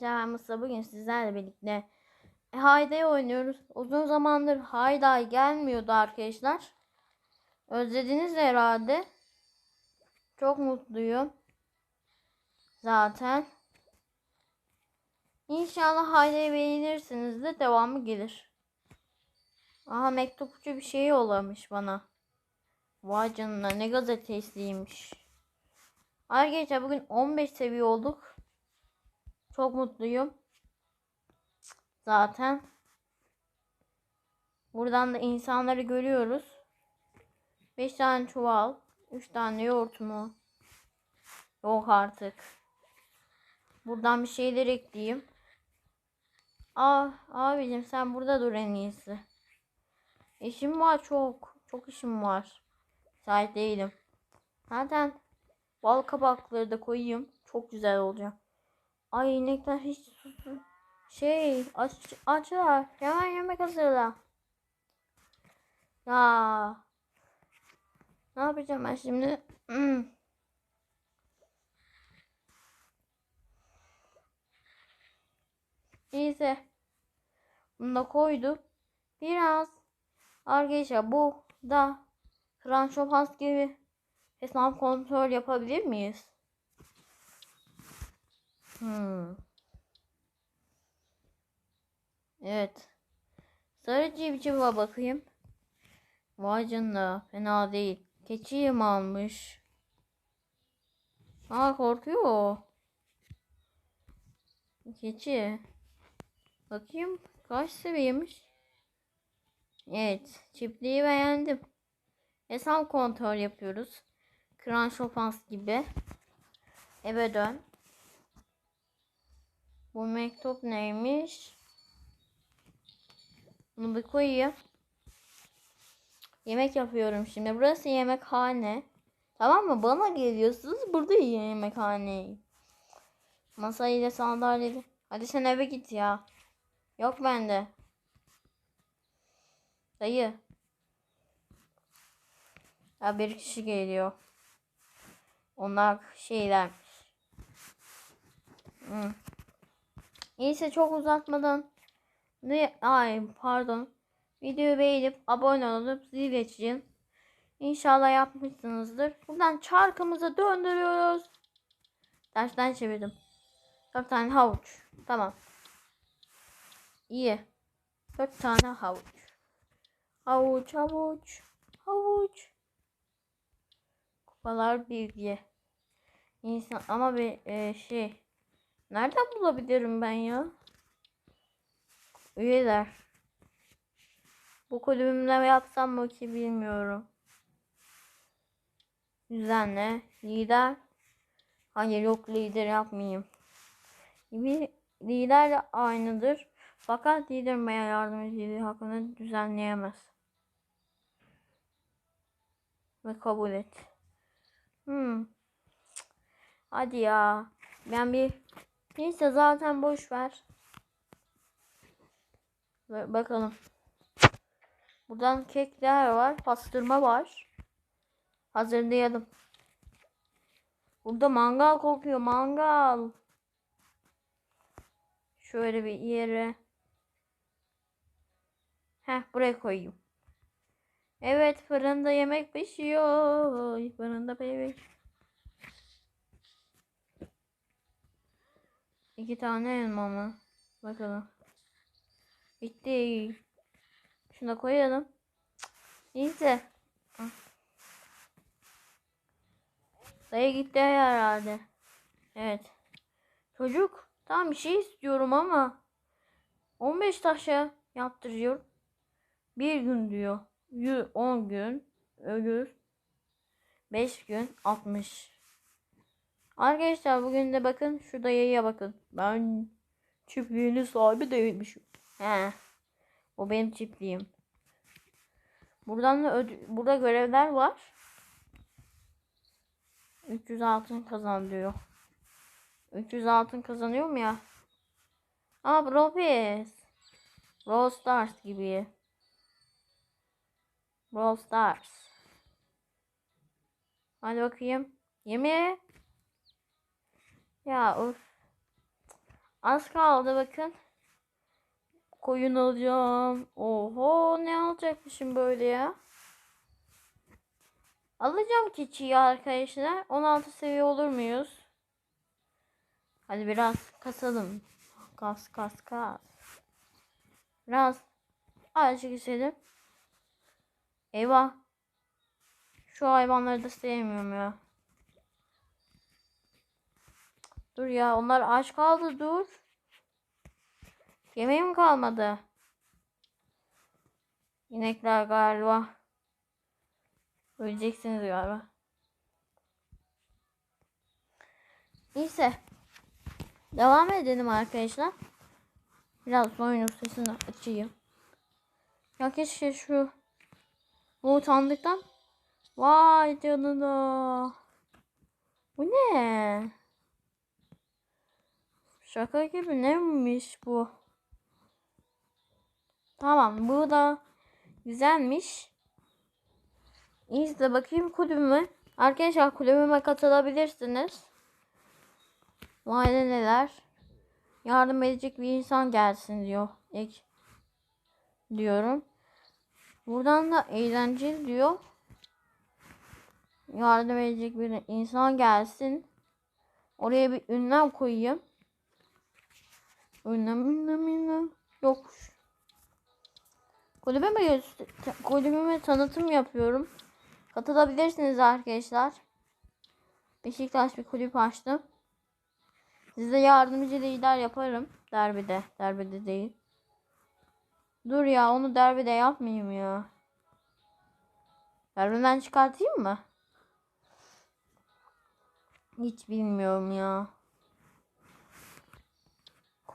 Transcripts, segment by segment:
Ben Musa bugün sizlerle birlikte e, Hayday oynuyoruz. Uzun zamandır Hayday gelmiyordu arkadaşlar. Özlediniz herhalde. Çok mutluyum. Zaten. İnşallah Hayday'ı beğenirsiniz de devamı gelir. Aha mektupçu bir şey yollamış bana. Vay canına ne gazetesliymiş. Arkadaşlar bugün 15 seviye olduk. Çok mutluyum. Zaten. Buradan da insanları görüyoruz. 5 tane çuval. 3 tane yoğurt mu? Yok artık. Buradan bir şeyler ekleyeyim. Ah abicim sen burada dur en iyisi. İşim var çok. Çok işim var. Sahip değilim. Zaten bal kabakları da koyayım. Çok güzel olacak. Ay inekler hiç susuz. Şey aç açlar. Hemen yemek hazırla. Ya. Ne yapacağım ben şimdi? Hmm. Neyse. Bunu da koydum. Biraz arkadaşlar bu da Kran Şopans gibi hesap kontrol yapabilir miyiz? Hmm. Evet. Sarı civciva bakayım. Vay canına fena değil. Keçiyi mi almış? Aa korkuyor o. Keçi. Bakayım kaç seviyemiş? Evet. Çiftliği beğendim. Hesap kontrol yapıyoruz. Kran Şopans gibi. Eve dön. Bu mektup neymiş? Bunu bir koyayım. Yemek yapıyorum şimdi. Burası yemekhane. Tamam mı? Bana geliyorsunuz. Burada yiyin yemekhaneyi. Masayı da sandalyeyi. Hadi sen eve git ya. Yok bende. Dayı. Ya bir kişi geliyor. Onlar şeylermiş. Hmm. Neyse çok uzatmadan ne ay pardon videoyu beğenip abone olup zil açın. İnşallah yapmışsınızdır. Buradan çarkımızı döndürüyoruz. Tersten çevirdim. Dört tane havuç. Tamam. İyi. Dört tane havuç. Havuç havuç. Havuç. Kupalar bilgi. İnsan ama bir e, şey. Nereden bulabilirim ben ya? Üyeler. Bu kulübümle yapsam mı ki bilmiyorum. Düzenle. Lider. Hayır yok lider yapmayayım. Bir lider de aynıdır. Fakat lider veya yardımcı hakkını düzenleyemez. Ve kabul et. Hmm. Hadi ya. Ben bir neyse zaten boş ver. Ve bakalım. Buradan kekler var. Pastırma var. Hazırlayalım. Burada mangal kokuyor. Mangal. Şöyle bir yere. Heh buraya koyayım. Evet fırında yemek pişiyor. Fırında bebek. İki tane elma mı? Bakalım. Bitti. Şunu da koyalım. Neyse. Dayı gitti herhalde. Evet. Çocuk tam bir şey istiyorum ama 15 taşa yaptırıyor. Bir gün diyor. 10 gün. Ölür. 5 gün 60. Arkadaşlar bugün de bakın şu dayıya bakın. Ben çiftliğinin sahibi değilmişim. He. O benim çiftliğim. Buradan da burada görevler var. 300 altın kazan diyor. 300 altın kazanıyor mu ya? Aa Brofes. Brawl Stars gibi. Brawl Stars. Hadi bakayım. Yemeğe. Ya of. Az kaldı bakın. Koyun alacağım. Oho ne alacakmışım böyle ya. Alacağım keçiyi arkadaşlar. 16 seviye olur muyuz? Hadi biraz kasalım. Kas kas kas. Biraz azıcık istedim. Eyvah. Şu hayvanları da sevmiyorum ya. Dur ya onlar aç kaldı dur. Yemeğim kalmadı. İnekler galiba. Öleceksiniz galiba. Neyse. Devam edelim arkadaşlar. Biraz oyunun sesini açayım. Ya keşke şu bu utandıktan Vay canına. Bu ne? Şaka gibi neymiş bu? Tamam bu da güzelmiş. İzle bakayım kulübüme. Arkadaşlar kulübüme katılabilirsiniz. Vay neler. Yardım edecek bir insan gelsin diyor. İlk diyorum. Buradan da eğlenceli diyor. Yardım edecek bir insan gelsin. Oraya bir ünlem koyayım. Ünlem ünlem. Yok. Kulübeme, kulübeme tanıtım yapıyorum. Katılabilirsiniz arkadaşlar. Beşiktaş bir kulüp açtım. Size yardımcı lider yaparım. Derbide. Derbide değil. Dur ya onu derbide yapmayayım ya. Derbiden çıkartayım mı? Hiç bilmiyorum ya.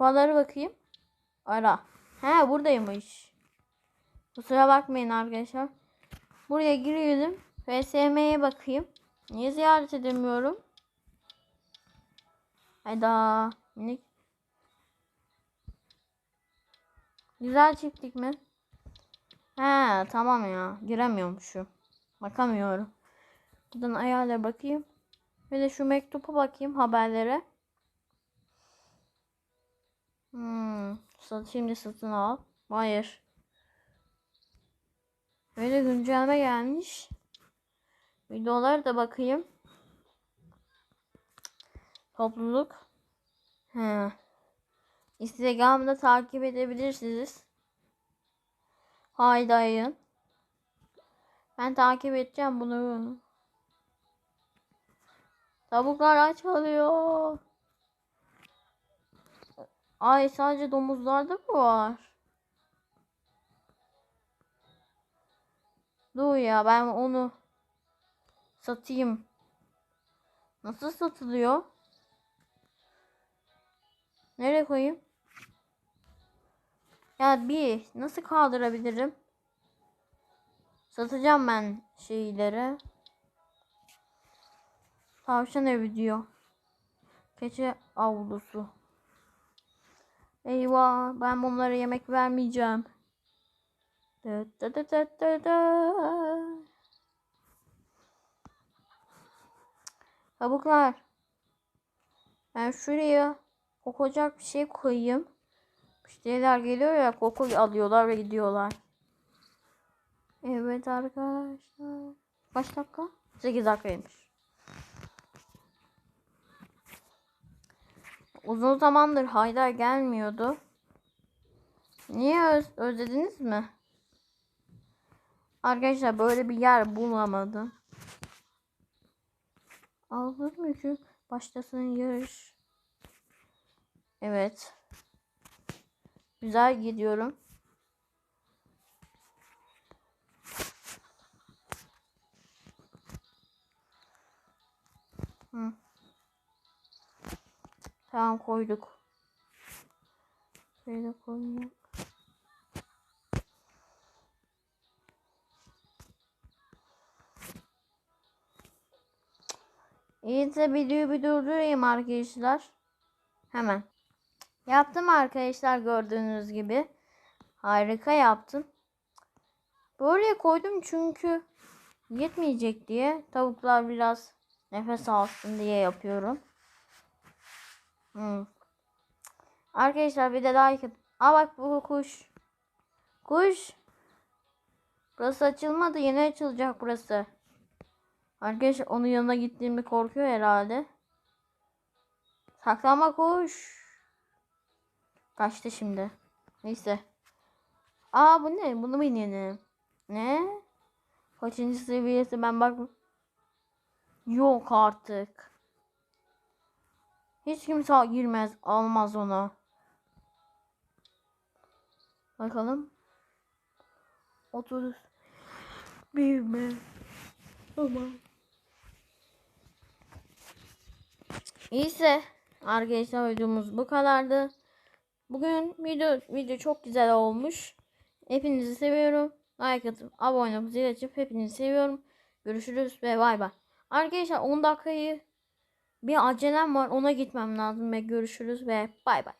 Kupaları bakayım. Ara. He buradaymış. Kusura bakmayın arkadaşlar. Buraya giriyorum. FSM'ye bakayım. Niye ziyaret edemiyorum? Hayda. Minik. Güzel çiftlik mi? He tamam ya. Giremiyormuşum. Bakamıyorum. Buradan ayarlara bakayım. Bir de şu mektuba bakayım haberlere. Hmm, şimdi satın al. Hayır. Böyle güncelleme gelmiş. Videolara da bakayım. Topluluk. He. Instagram'da takip edebilirsiniz. Haydayın. Ben takip edeceğim bunu. Tavuklar aç kalıyor. Ay sadece domuzlarda mı var? Dur ya ben onu satayım. Nasıl satılıyor? Nereye koyayım? Ya bir nasıl kaldırabilirim? Satacağım ben şeyleri. Tavşan evi diyor. Keçi avlusu. Eyvah ben bunlara yemek vermeyeceğim. Da da da da da da. Kabuklar. Ben şuraya kokacak bir şey koyayım. Müşteriler geliyor ya koku alıyorlar ve gidiyorlar. Evet arkadaşlar. Kaç dakika? 8 dakikaymış. Uzun zamandır Haydar gelmiyordu. Niye öz özlediniz mi? Arkadaşlar böyle bir yer bulamadım. Alır mı ki? Başlasın yarış. Evet. Güzel gidiyorum. Tamam koyduk. Şöyle koyayım. İyice videoyu bir durdurayım arkadaşlar. Hemen. Yaptım arkadaşlar gördüğünüz gibi. Harika yaptım. Böyle koydum çünkü yetmeyecek diye. Tavuklar biraz nefes alsın diye yapıyorum. Hmm. Arkadaşlar bir de like at. Aa bak bu kuş. Kuş. Burası açılmadı. Yeni açılacak burası. Arkadaşlar onun yanına gittiğimde korkuyor herhalde. Saklanma kuş. Kaçtı şimdi. Neyse. Aa bu ne? Bunu binelim. Ne? Kaçıncı seviyesi ben bak. Yok artık. Hiç kimse girmez, almaz onu. Bakalım. 30 büyüme. Tamam. İyiyse arkadaşlar videomuz bu kadardı. Bugün video video çok güzel olmuş. Hepinizi seviyorum. Like atıp abone olup zil açıp hepinizi seviyorum. Görüşürüz ve bay bay. Arkadaşlar 10 dakikayı bir acelem var ona gitmem lazım ve görüşürüz ve bay bay.